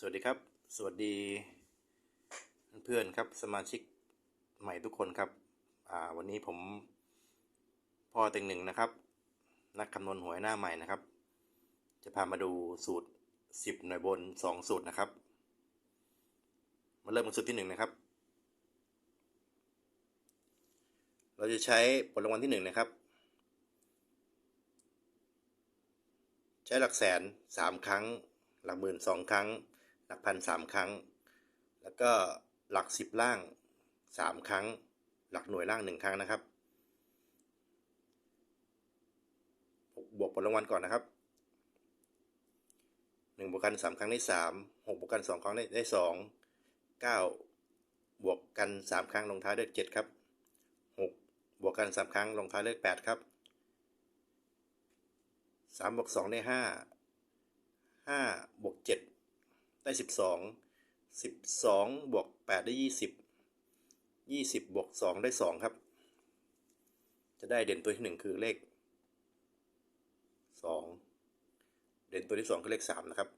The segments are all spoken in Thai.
สวัสดีครับ สวัสดีเพื่อนๆครับสมาชิกใหม่ทุกคนครับวันนี้ผมพ่อเต็งหนึ่งนะครับ นักคำนวณหวยหน้าใหม่นะครับ จะพามาดูสูตร 10 หน่วยบน 2 สูตรนะครับ มาเริ่มกันสูตรที่1นะครับ เราจะใช้ผลรางวัลที่1นะครับ ใช้หลักแสน 3 ครั้ง หลักหมื่นสองครั้ง หลักพันสามครั้ง แล้วก็หลักสิบล่างสามครั้ง หลักหน่วยล่างหนึ่งครั้งนะครับ บวกผลรางวัลก่อนนะครับหนึ่งบวกกันสามครั้งได้สามหกบวกกันสองครั้งได้ได้สองเก้าบวกกันสามครั้งลงท้ายด้วยเจ็ดครับหกบวกกันสามครั้งลงท้ายด้วยแปดครับสามบวกสองได้ห้าห้าบวกเจ็ด ได้สิบสองสิบสองบวกแปดได้ยี่สิบยี่สิบบวกสองได้สองครับ จะได้เด่นตัวที่หนึ่งคือเลขสองเด่นตัวที่สองคือเลขสามนะครับ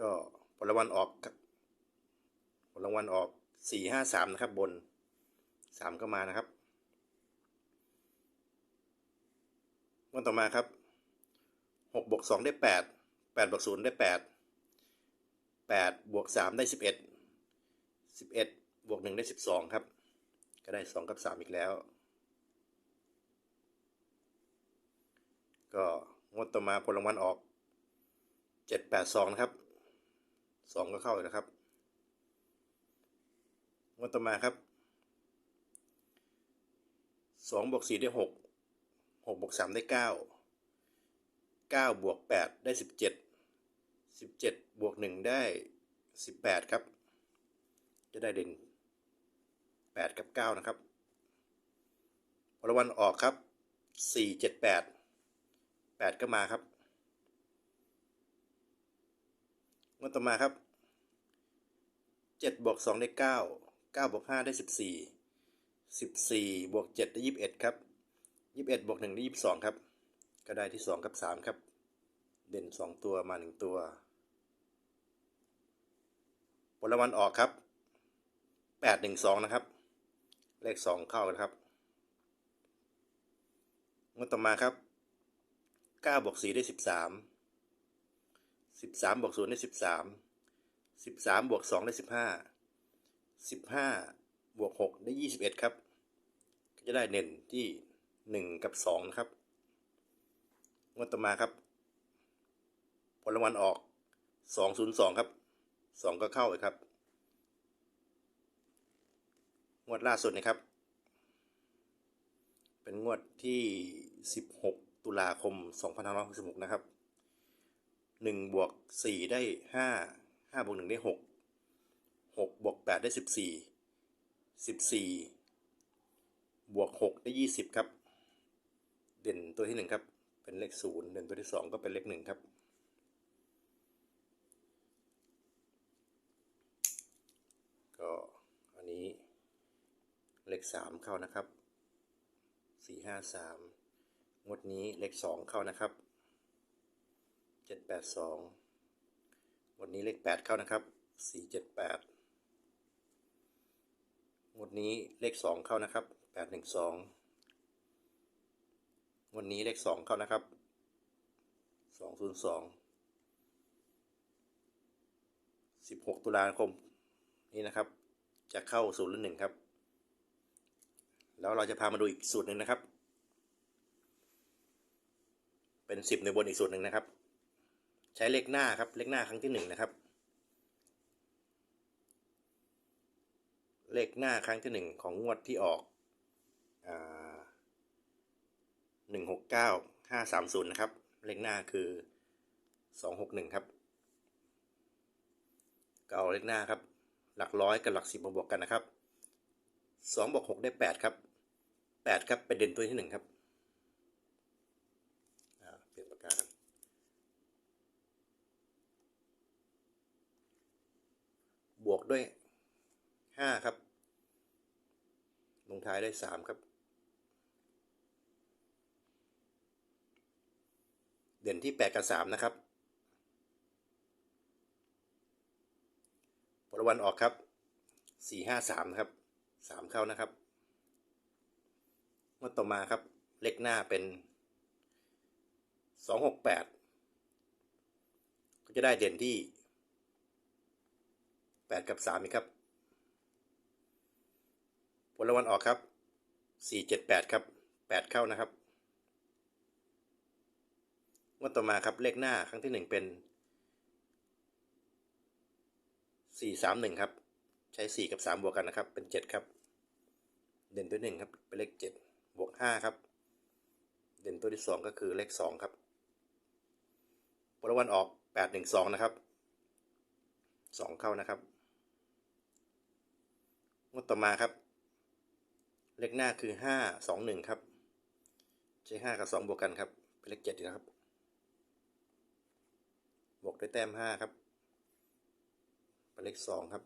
ก็ผลรางวัลออกครับผลรางวัลออกสี่ห้าสามนะครับบนสามก็มานะครับวันต่อมาครับ หกบวกสองได้แปดแปดบวกศูนย์ได้แปดแปดบวกสามได้สิบเอ็ดสิบเอ็ดบวกหนึ่งได้สิบสองครับ ก็ได้สองกับสามอีกแล้ว ก็งวดต่อมาผลรางวัลออกเจ็ดแปดสองนะครับสองก็เข้าอีกนะครับงวดต่อมาครับสองบวกสี่ได้หกหกบวกสามได้เก้าเก้าบวกแปดได้สิบเจ็ดสิบเจ็ดบวกหนึ่งได้สิบแปดครับ จะได้เด่นแปดกับเก้านะครับผลวัลออกครับสี่เจ็ดแปดแปดก็มาครับงวดต่อมาครับเจ็ดบวกสองได้เก้าเก้าบวกห้าได้สิบสี่สิบสี่บวกเจ็ดได้ยี่สิบเอ็ดครับยี่สิบเอ็ดบวกหนึ่งได้ยี่สิบสองครับ ก็ได้ที่สองกับสามครับ เด่นสองตัวมาหนึ่งตัวผลรางวัลออกครับแปดหนึ่งสองนะครับ เลขสองเข้านะครับงวดต่อมาครับเก้าบวกสี่ได้สิบสามสิบสามบวกศูนย์ได้สิบสามสิบสามบวกสองได้สิบห้าสิบห้าบวกหกได้ยี่สิบเอ็ดครับ ก็จะได้เด่นที่หนึ่งกับสองนะครับงวดต่อมาครับ ลรางวัลออกสองศูนย์สองครับสองก็เข้าเลยครับ งวดล่าสุดนะครับ เป็นงวดที่สิบหกตุลาคมสองพันห้าร้อยหกสิบหกนะครับหนึ่งบวกสี่ได้ห้าห้าบวกหนึ่งได้หกหกบวกแปดได้สิบสี่สิบสี่บวกหกได้ยี่สิบครับ เด่นตัวที่หนึ่งครับ เป็นเลขศูนย์เด่นตัวที่สองก็เป็นเลขหนึ่งครับ ก็อันนี้ เลขสามเข้านะครับสี่ห้าสามงวดนี้เลขสองเข้านะครับเจ็ดแปดสองงวดนี้เลขแปดเข้านะครับสี่เจ็ดแปดงวดนี้เลขสองเข้านะครับแปดหนึ่งสองงวดนี้เลขสองเข้านะครับสองศูนย์สองสิบหกตุลาคมนี่นะครับ จะเข้าสูตรละหนึ่งครับ แล้วเราจะพามาดูอีกสูตรหนึ่งนะครับ เป็นสิบในบนอีกสูตรหนึ่งนะครับ ใช้เลขหน้าครับเลขหน้าครั้งที่หนึ่งนะครับ เลขหน้าครั้งที่หนึ่งของงวดที่ออกหนึ่งหกเก้าห้าสามศูนย์นะครับ เลขหน้าคือสองหกหนึ่งครับก็เอาเลขหน้าครับ หลักร้อยกับหลักสิบมาบวกกันนะครับสองบวกหกได้แปดครับ 8 ครับประเด็นตัวที่ 1 ครับเปลี่ยนปากกาครับบวกด้วย 5 ครับ ลงท้ายได้ 3 ครับ เด่นที่ 8 กับ 3 นะครับผลวันออกครับ 4 5 3 ครับ 3 เข้านะครับ งวดต่อมาครับ เลขหน้าเป็นสองหกแปดก็จะได้เด่นที่แปดกับสามอีกครับ ผลรางวันออกครับสี่เจ็ดแปดครับแปดเข้านะครับงวดต่อมาครับ เลขหน้าครั้งที่หนึ่งเป็นสี่สามหนึ่งครับ ใช้สี่กับสามบวกกันนะครับ เป็นเจ็ดครับ เด่นตัวหนึ่งครับ เป็นเลขเจ็ด บวกห้าครับ เด่นตัวที่สองก็คือเลขสองครับผลวันออกแปดหนึ่งสองนะครับสองเข้านะครับ งวดต่อมาครับ เลขหน้าคือห้าสองหนึ่งครับใช้ห้ากับสองบวกกันครับเป็นเลขเจ็ดนะครับ บวกด้วยแต้มห้าครับเป็นเลขสองครับ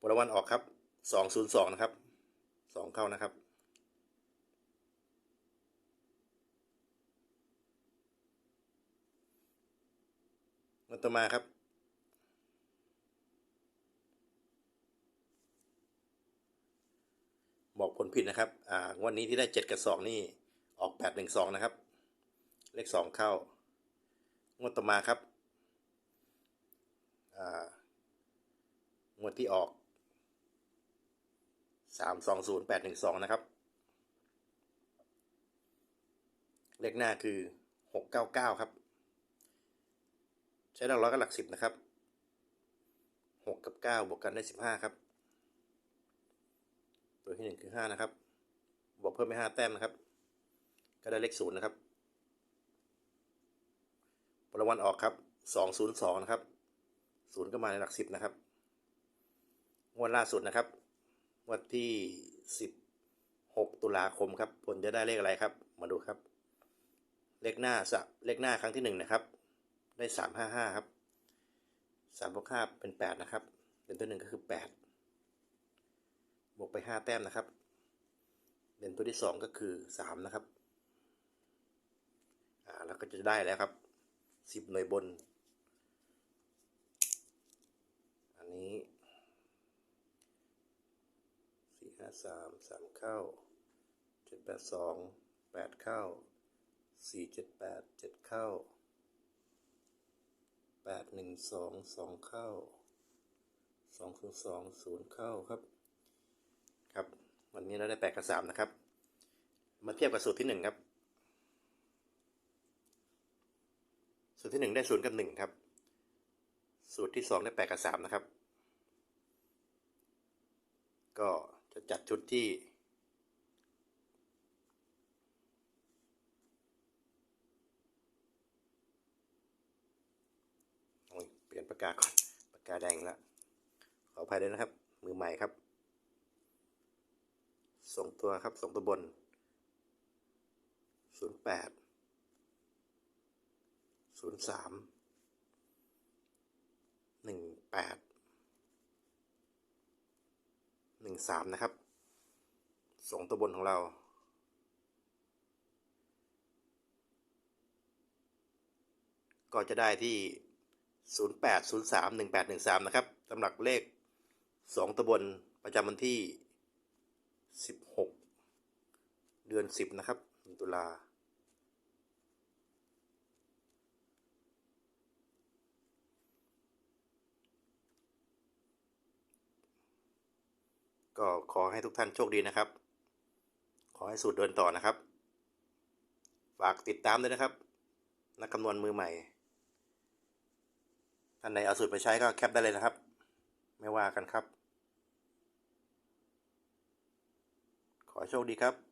ผลวันออกครับสองศูนย์สองนะครับ สองเข้านะครับ มันต่อมาครับ บอกผลผิดนะครับ อ่างวดนี้ที่ได้เจ็ดกับสองนี่ ออกแปดหนึ่งสองนะครับ เลขสองเข้า งวดต่อมาครับ อ่างวดที่ออก สามสองศูนย์แปดหนึ่งสองนะครับ เลขหน้าคือหกเก้าเก้าครับ ใช้หลักร้อยกับหลักสิบนะครับหกกับเก้าบวกกันได้สิบห้าครับ ตัวที่หนึ่งคือห้านะครับ บวกเพิ่มไปห้าแต้มนะครับ ก็ได้เลขศูนย์นะครับผลวันออกครับสองศูนย์สองนะครับศูนย์ก็มาในหลักสิบนะครับงวดล่าสุดนะครับ วดที่สิบหกตุลาคมครับผลจะได้เลขอะไรครับ มาดูครับ เลขหน้าสะเลขหน้าครั้งที่หนึ่งนะครับ ได้สามห้าห้าครับสามบวกห้าเป็นแปดนะครับเด่นตัวหนึ่งก็คือแปดบวกไปห้าแต้มนะครับ เด่นตัวที่สองก็คือสามนะครับอ่าแล้วก็จะได้แล้วครับสิบหน่วยบน อันนี้ สาสามสามเข้าเจ็ดแปดสองแปดเข้าสี่เจ็ดแปดเจ็ดเข้าแปดหนึ่งสองสองเข้าสองศูนย์สองศูนย์เข้าครับ ครับ วันนี้เราได้แปดกับสามนะครับ มาเทียบกับสูตรที่หนึ่งครับ สูตรที่หนึ่งได้ศูนย์กับหนึ่งครับ สูตรที่สองได้แปดกับสามนะครับ ก็ จะจัดชุดที่เปลี่ยนปากกาก่อน ปากกาแดงแล้วขออภัยด้วยนะครับ มือใหม่ครับ ส่งตัวครับ ส่งตัวบน 08 03 18 งสามนะครับส่งตัวบนของเราก็จะได้ที่ 0 8 0 3 1 8 1 3 นะครับสำหรับเลข 2ตัวบนประจำวันที่ 16 เดือน 10 นะครับตุลา ก็ขอให้ทุกท่านโชคดีนะครับ ขอให้สูตรเดินต่อนะครับ ฝากติดตามด้วยนะครับ นักคำนวณมือใหม่ ท่านใดเอาสูตรไปใช้ก็แคปได้เลยนะครับ ไม่ว่ากันครับ ขอโชคดีครับ